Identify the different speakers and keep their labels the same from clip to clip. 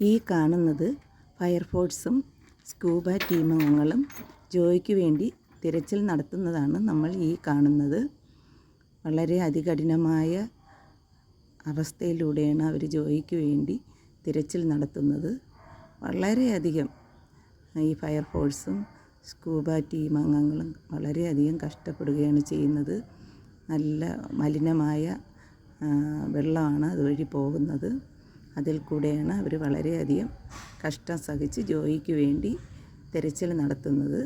Speaker 1: ഈ കാണുന്നത് ഫയർഫോഴ്സും സ്കൂബ ടീം അംഗങ്ങളും ജോയിക്ക് വേണ്ടി തിരച്ചിൽ നടത്തുന്നതാണ് നമ്മൾ ഈ കാണുന്നത്. വളരെ അതികഠിനമായ അവസ്ഥയിലൂടെയാണ് അവർ ജോയിക്ക് വേണ്ടി തിരച്ചിൽ നടത്തുന്നത്. വളരെയധികം ഈ ഫയർഫോഴ്സും സ്കൂബ ടീം അംഗങ്ങളും വളരെയധികം കഷ്ടപ്പെടുകയാണ് ചെയ്യുന്നത്. നല്ല മലിനമായ വെള്ളമാണ് അതുവഴി പോകുന്നത്. അതിൽ കൂടെയാണ് അവർ വളരെയധികം കഷ്ടം സഹിച്ച് ജോയിക്ക് വേണ്ടി തിരച്ചിൽ നടത്തുന്നത്.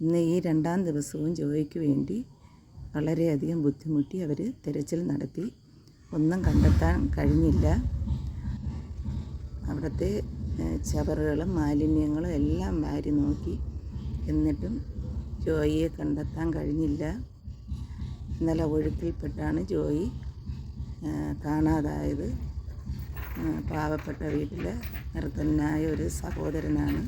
Speaker 1: ഇന്ന് ഈ രണ്ടാം ദിവസവും ജോയിക്ക് വേണ്ടി വളരെയധികം ബുദ്ധിമുട്ടി അവർ തിരച്ചിൽ നടത്തി. ഒന്നും കണ്ടെത്താൻ കഴിഞ്ഞില്ല. അവിടുത്തെ ചവറുകളും മാലിന്യങ്ങളും എല്ലാം വാരി നോക്കി എന്നിട്ടും ജോയിയെ കണ്ടെത്താൻ കഴിഞ്ഞില്ല. ഇന്നലെ ഒഴുക്കിൽപ്പെട്ടാണ് ജോയി കാണാതായത്. പാവപ്പെട്ട വീട്ടിലെ നിർധനായ ഒരു സഹോദരനാണ്.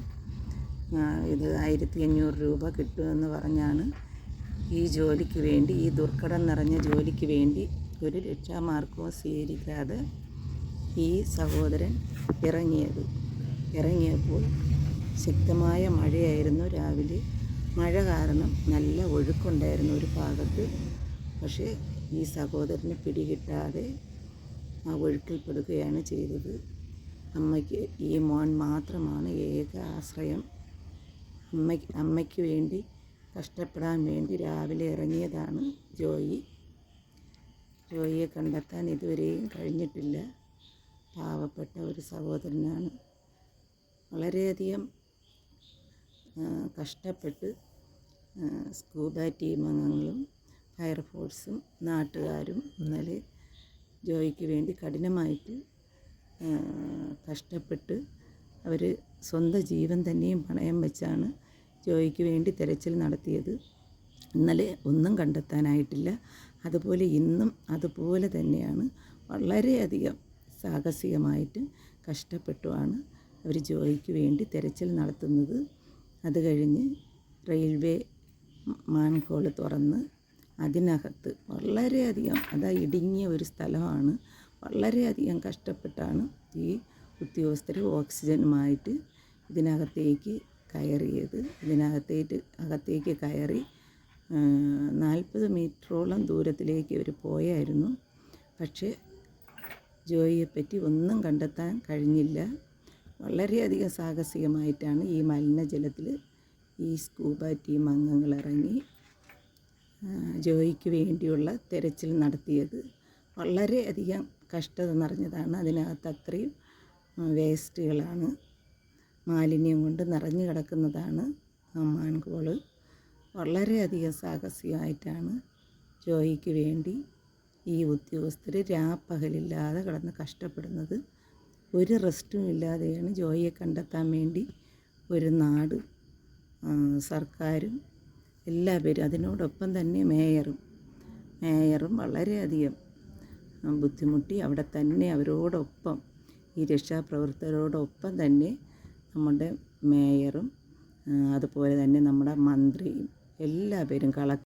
Speaker 1: ഇത് ആയിരത്തി അഞ്ഞൂറ് രൂപ കിട്ടുമെന്ന് പറഞ്ഞാണ് ഈ ജോലിക്ക് വേണ്ടി ഈ ദുർഘടം നിറഞ്ഞ ജോലിക്ക് വേണ്ടി ഒരു രക്ഷാമാർഗവും സ്വീകരിക്കാതെ ഈ സഹോദരൻ ഇറങ്ങിയത്. ഇറങ്ങിയപ്പോൾ ശക്തമായ മഴയായിരുന്നു രാവിലെ. മഴ കാരണം നല്ല ഒഴുക്കുണ്ടായിരുന്നു ഒരു ഭാഗത്ത്. പക്ഷേ ഈ സഹോദരന് പിടികിട്ടാതെ ആ ഒഴുക്കിൽപ്പെടുകയാണ് ചെയ്തത്. അമ്മയ്ക്ക് ഈ മോൻ മാത്രമാണ് ഏക ആശ്രയം. അമ്മയ്ക്ക് അമ്മയ്ക്ക് വേണ്ടി കഷ്ടപ്പെടാൻ വേണ്ടി രാവിലെ ഇറങ്ങിയതാണ് ജോയി. ജോയിയെ കണ്ടെത്താൻ ഇതുവരെയും കഴിഞ്ഞിട്ടില്ല. പാവപ്പെട്ട ഒരു സഹോദരനാണ്. വളരെയധികം കഷ്ടപ്പെട്ട് സ്കൂബ ടീം അംഗങ്ങളും ഫയർഫോഴ്സും നാട്ടുകാരും ഇന്നലെ ജോയിക്ക് വേണ്ടി കഠിനമായിട്ട് കഷ്ടപ്പെട്ട് അവർ സ്വന്തം ജീവൻ തന്നെയും പണയം വെച്ചാണ് ജോയിക്ക് വേണ്ടി തിരച്ചിൽ നടത്തിയത്. ഇന്നലെ ഒന്നും കണ്ടെത്താനായിട്ടില്ല. അതുപോലെ ഇന്നും അതുപോലെ തന്നെയാണ്. വളരെയധികം സാഹസികമായിട്ട് കഷ്ടപ്പെട്ടുമാണ് അവർ ജോയിക്ക് വേണ്ടി തിരച്ചിൽ നടത്തുന്നത്. അത് കഴിഞ്ഞ് റെയിൽവേ മാൻഹോൾ തുറന്ന് അതിനകത്ത് വളരെയധികം അതാ ഇടുങ്ങിയ ഒരു സ്ഥലമാണ്. വളരെയധികം കഷ്ടപ്പെട്ടാണ് ഈ ഉദ്യോഗസ്ഥർ ഓക്സിജനുമായിട്ട് ഇതിനകത്തേക്ക് കയറിയത്. ഇതിനകത്തേക്ക് അകത്തേക്ക് കയറി നാൽപ്പത് മീറ്ററോളം ദൂരത്തിലേക്ക് അവർ പോയായിരുന്നു. പക്ഷേ ജോയിയെപ്പറ്റി ഒന്നും കണ്ടെത്താൻ കഴിഞ്ഞില്ല. വളരെയധികം സാഹസികമായിട്ടാണ് ഈ മലിനജലത്തിൽ ഈ സ്കൂബ ടീം അംഗങ്ങൾ ഇറങ്ങി ജോയിക്ക് വേണ്ടിയുള്ള തിരച്ചിൽ നടത്തിയത്. വളരെയധികം കഷ്ടത നിറഞ്ഞതാണ് അതിനകത്ത് അത്രയും വേസ്റ്റുകളാണ് മാലിന്യം കൊണ്ട് നിറഞ്ഞു കിടക്കുന്നതാണ് മാൻകോൾ. വളരെയധികം സാഹസികമായിട്ടാണ് ജോയിക്ക് വേണ്ടി ഈ ഉദ്യോഗസ്ഥർ രാപ്പകലില്ലാതെ കിടന്ന് കഷ്ടപ്പെടുന്നത്. ഒരു റെസ്റ്റും ഇല്ലാതെയാണ് ജോയിയെ കണ്ടെത്താൻ വേണ്ടി ഒരു നാട് സർക്കാരും എല്ലാവരും അതിനോടൊപ്പം തന്നെ മേയറും. മേയറും വളരെയധികം ബുദ്ധിമുട്ടി അവിടെ തന്നെ അവരോടൊപ്പം ഈ രക്ഷാപ്രവർത്തകരോടൊപ്പം തന്നെ നമ്മുടെ മേയറും അതുപോലെ തന്നെ നമ്മുടെ മന്ത്രിയും എല്ലാവരും കളക്ടറും